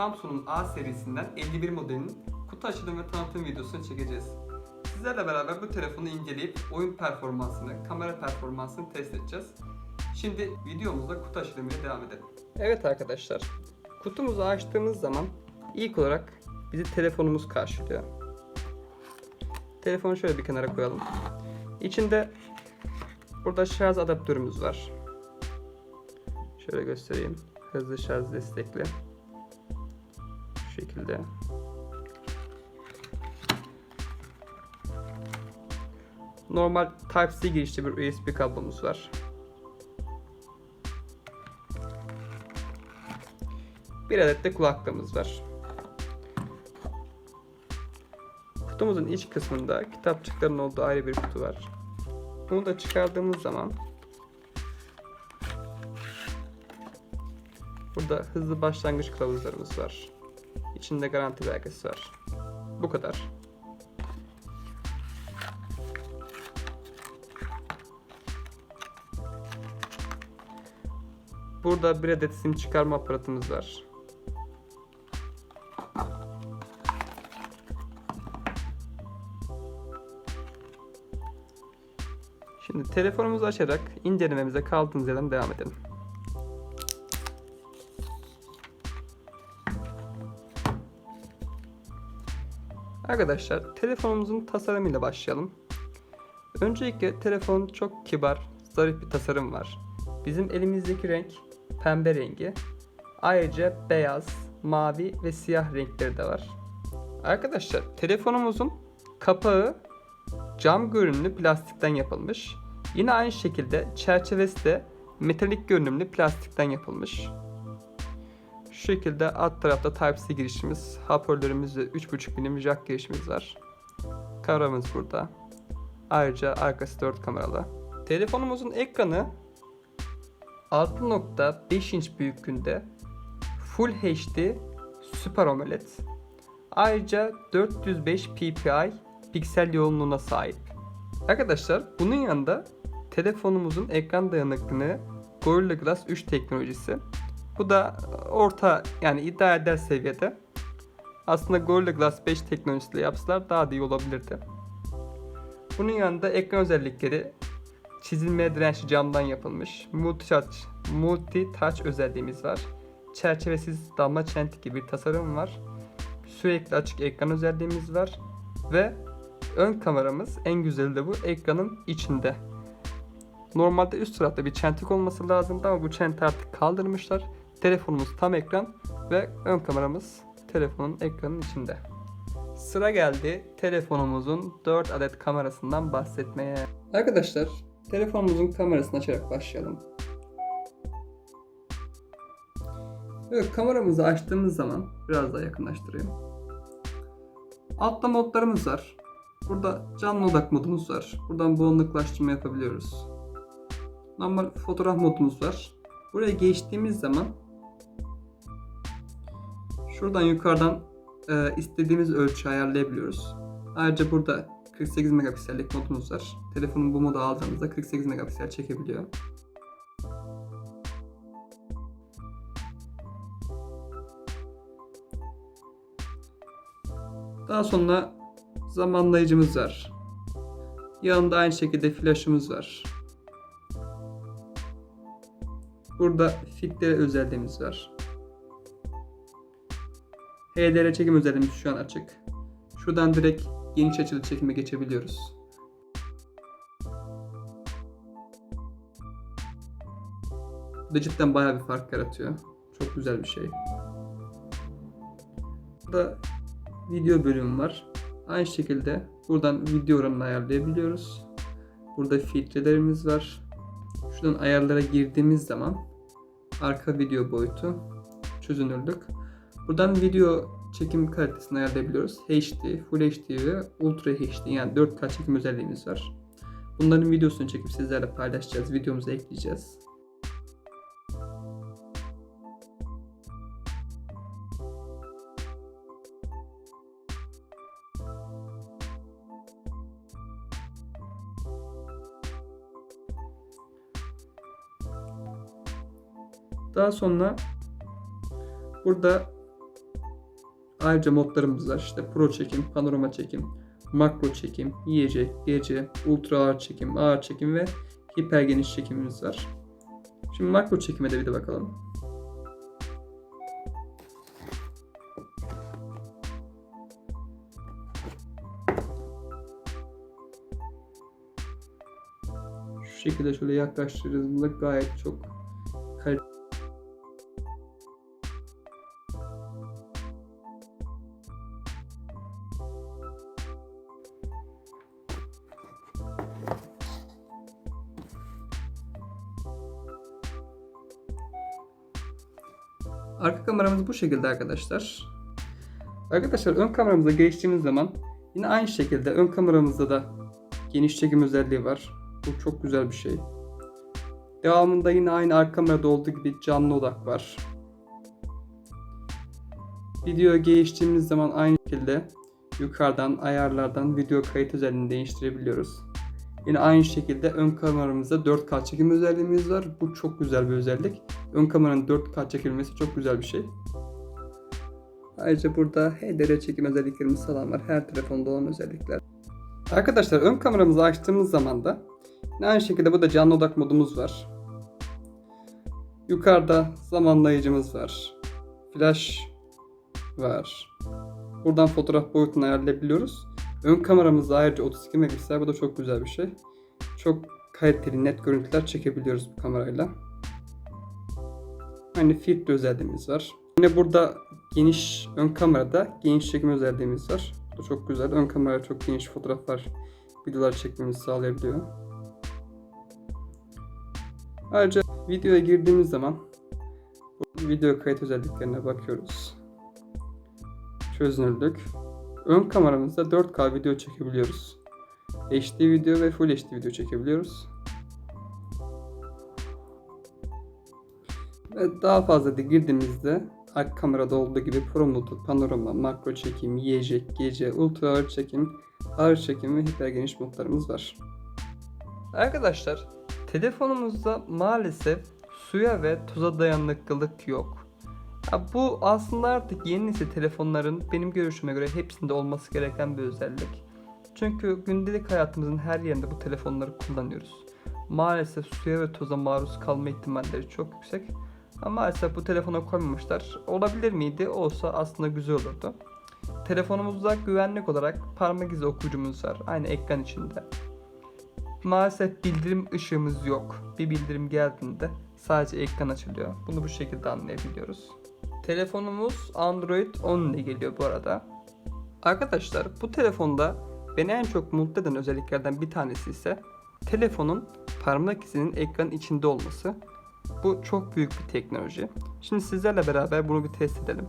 Samsung'un A serisinden 51 modelinin kutu açılım ve tanıtım videosunu çekeceğiz. Sizlerle beraber bu telefonu inceleyip oyun performansını, kamera performansını test edeceğiz. Şimdi videomuzda kutu açılımıyla devam edelim. Evet arkadaşlar. Kutumuzu açtığımız zaman ilk olarak bizi telefonumuz karşılıyor. Telefonu şöyle bir kenara koyalım. İçinde burada şarj adaptörümüz var. Şöyle göstereyim. Hızlı şarj destekli. Şu şekilde. Normal Type-C girişli bir USB kablomuz var. Bir adet de kulaklığımız var. Kutumuzun iç kısmında kitapçıkların olduğu ayrı bir kutu var. Bunu da çıkardığımız zaman Burada hızlı başlangıç kılavuzlarımız var. İçinde garanti belgesi var. Bu kadar. Burada bir adet sim çıkarma aparatımız var. Şimdi telefonumuzu açarak incelememize kaldığımız yerden devam edelim. Arkadaşlar telefonumuzun tasarımıyla başlayalım. Öncelikle telefon çok kibar, zarif bir tasarım var. Bizim elimizdeki renk pembe rengi. Ayrıca beyaz, mavi ve siyah renkleri de var. Arkadaşlar telefonumuzun kapağı cam görünümlü plastikten yapılmış. Yine aynı şekilde çerçevesi de metalik görünümlü plastikten yapılmış. Şu şekilde alt tarafta Type-C girişimiz, hoparlörümüz ve 3.5 mm jack girişimiz var. Kameramız burada. Ayrıca arkası 4 kameralı. Telefonumuzun ekranı 6.5 inç büyüklüğünde Full HD Super AMOLED. Ayrıca 405 ppi piksel yoğunluğuna sahip. Arkadaşlar bunun yanında telefonumuzun ekran dayanıklılığı Gorilla Glass 3 teknolojisi. Bu da orta yani iddia eder seviyede. Aslında Gorilla Glass 5 teknolojisiyle yapsalar daha da iyi olabilirdi. Bunun yanında ekran özellikleri çizilmeye dirençli camdan yapılmış. Multi touch, multi touch özelliğimiz var. Çerçevesiz damla çentik gibi bir tasarım var. Sürekli açık ekran özelliğimiz var. Ve ön kameramız en güzeli de bu ekranın içinde. Normalde üst tarafta bir çentik olması lazımdı ama bu çenti artık kaldırmışlar. Telefonumuz tam ekran ve ön kameramız telefonun ekranın içinde. Sıra geldi telefonumuzun 4 adet kamerasından bahsetmeye. Arkadaşlar telefonumuzun kamerasını açarak başlayalım. Evet kameramızı açtığımız zaman biraz daha yakınlaştırayım. Altta modlarımız var. Burada canlı odak modumuz var. Buradan bulanıklaştırma yapabiliyoruz. Normal fotoğraf modumuz var. Buraya geçtiğimiz zaman şuradan yukarıdan e, istediğimiz ölçü ayarlayabiliyoruz. Ayrıca burada 48 megapiksellik modumuz var. Telefonun bu modu aldığımızda 48 megapiksel çekebiliyor. Daha sonra zamanlayıcımız var. Yanında aynı şekilde flaşımız var. Burada filtre özelliğimiz var. HDR çekim özelliğimiz şu an açık. Şuradan direkt geniş açılı çekime geçebiliyoruz. Bu da cidden bayağı bir fark yaratıyor. Çok güzel bir şey. Burada video bölümü var. Aynı şekilde buradan video oranını ayarlayabiliyoruz. Burada filtrelerimiz var. Şuradan ayarlara girdiğimiz zaman arka video boyutu, çözünürlük. Buradan video çekim kalitesini ayarlayabiliyoruz. HD, Full HD ve Ultra HD yani 4K çekim özelliğimiz var. Bunların videosunu çekip sizlerle paylaşacağız. Videomuza ekleyeceğiz. Daha sonra burada ayrıca modlarımız var. İşte Pro çekim, panorama çekim, makro çekim, yiyecek, gece, ultra ağır çekim, ağır çekim ve hiper geniş çekimimiz var. Şimdi makro çekime de bir de bakalım. Şu şekilde şöyle yaklaştırdığımızda gayet çok Arka kameramız bu şekilde arkadaşlar. Arkadaşlar ön kameramıza geçtiğimiz zaman yine aynı şekilde ön kameramızda da geniş çekim özelliği var. Bu çok güzel bir şey. Devamında yine aynı arka kamerada olduğu gibi canlı odak var. Videoya geçtiğimiz zaman aynı şekilde yukarıdan ayarlardan video kayıt özelliğini değiştirebiliyoruz. Yine aynı şekilde ön kameramızda 4K çekim özelliğimiz var. Bu çok güzel bir özellik. Ön kameranın 4K çekilmesi çok güzel bir şey. Ayrıca burada HDR çekim özelliklerimiz falan var. Her telefonda olan özellikler. Arkadaşlar ön kameramızı açtığımız zaman da aynı şekilde burada canlı odak modumuz var. Yukarıda zamanlayıcımız var. Flash var. Buradan fotoğraf boyutunu ayarlayabiliyoruz. Ön kameramızda ayrıca 32 megapiksel bu da çok güzel bir şey. Çok kaliteli net görüntüler çekebiliyoruz bu kamerayla. Hani filtre özelliğimiz var. Yine burada geniş ön kamerada geniş çekim özelliğimiz var. Bu da çok güzel. Ön kamera çok geniş fotoğraflar, videolar çekmemizi sağlayabiliyor. Ayrıca videoya girdiğimiz zaman video kayıt özelliklerine bakıyoruz. Çözünürlük. Ön kameramızda 4K video çekebiliyoruz. HD video ve Full HD video çekebiliyoruz. Ve daha fazla da girdiğimizde arka kamerada olduğu gibi Pro modu, panorama, makro çekim, yiyecek, gece, ultra ağır çekim, ağır çekim ve hiper geniş modlarımız var. Arkadaşlar telefonumuzda maalesef suya ve toza dayanıklılık yok. Ya bu aslında artık yeni nesil telefonların benim görüşüme göre hepsinde olması gereken bir özellik. Çünkü gündelik hayatımızın her yerinde bu telefonları kullanıyoruz. Maalesef suya ve toza maruz kalma ihtimalleri çok yüksek. Ama maalesef bu telefona koymamışlar. Olabilir miydi? Olsa aslında güzel olurdu. Telefonumuzda güvenlik olarak parmak izi okuyucumuz var. Aynı ekran içinde. Maalesef bildirim ışığımız yok. Bir bildirim geldiğinde sadece ekran açılıyor. Bunu bu şekilde anlayabiliyoruz. Telefonumuz Android 10 ile geliyor bu arada. Arkadaşlar bu telefonda beni en çok mutlu eden özelliklerden bir tanesi ise telefonun parmak izinin ekranın içinde olması. Bu çok büyük bir teknoloji. Şimdi sizlerle beraber bunu bir test edelim.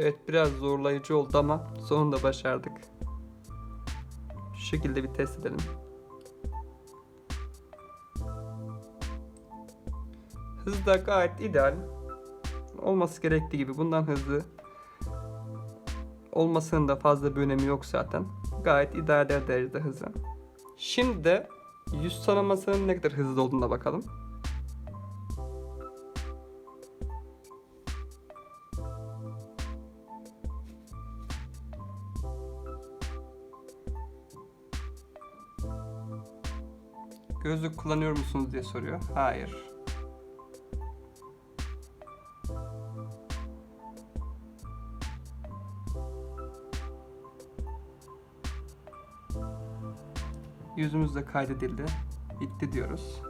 Evet biraz zorlayıcı oldu ama sonunda başardık. şekilde bir test edelim. Hız da gayet ideal. Olması gerektiği gibi bundan hızlı olmasının da fazla bir önemi yok zaten. Gayet eder derecede hızı. Şimdi de yüz tanımasının ne kadar hızlı olduğuna bakalım. Gözlük kullanıyor musunuz diye soruyor. Hayır. Yüzümüz de kaydedildi. Bitti diyoruz.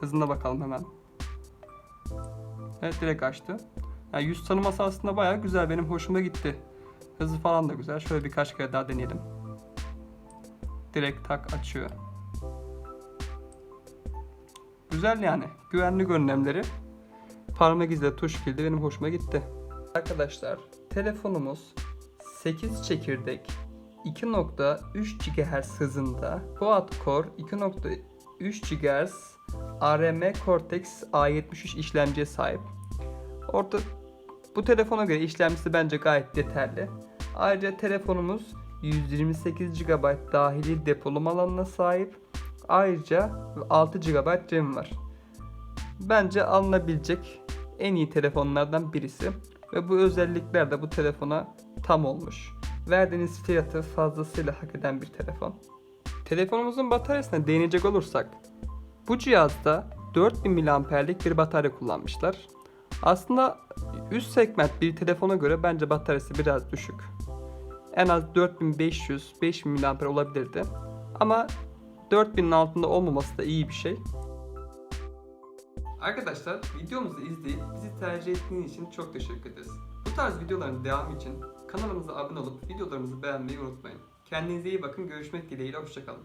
Hızına bakalım hemen. Evet direkt açtı. Yani yüz tanıması aslında bayağı güzel. Benim hoşuma gitti. Hızı falan da güzel. Şöyle birkaç kere daha deneyelim. Direkt tak açıyor. Güzel yani. Güvenli görünümleri. Parmak izle tuş kilidi benim hoşuma gitti. Arkadaşlar telefonumuz 8 çekirdek 2.3 GHz hızında quad-core 2.3 GHz ARM Cortex A73 işlemciye sahip. Orta bu telefona göre işlemcisi bence gayet yeterli. Ayrıca telefonumuz 128 GB dahili depolama alanına sahip. Ayrıca 6 GB RAM var. Bence alınabilecek en iyi telefonlardan birisi ve bu özellikler de bu telefona tam olmuş. Verdiğiniz fiyatı fazlasıyla hak eden bir telefon. Telefonumuzun bataryasına değinecek olursak bu cihazda 4000 mAh'lik bir batarya kullanmışlar. Aslında üst segment bir telefona göre bence bataryası biraz düşük. En az 4500-5000 mAh olabilirdi. Ama 4000'in altında olmaması da iyi bir şey. Arkadaşlar videomuzu izleyip bizi tercih ettiğiniz için çok teşekkür ederiz. Bu tarz videoların devamı için kanalımıza abone olup videolarımızı beğenmeyi unutmayın. Kendinize iyi bakın. Görüşmek dileğiyle. Hoşçakalın.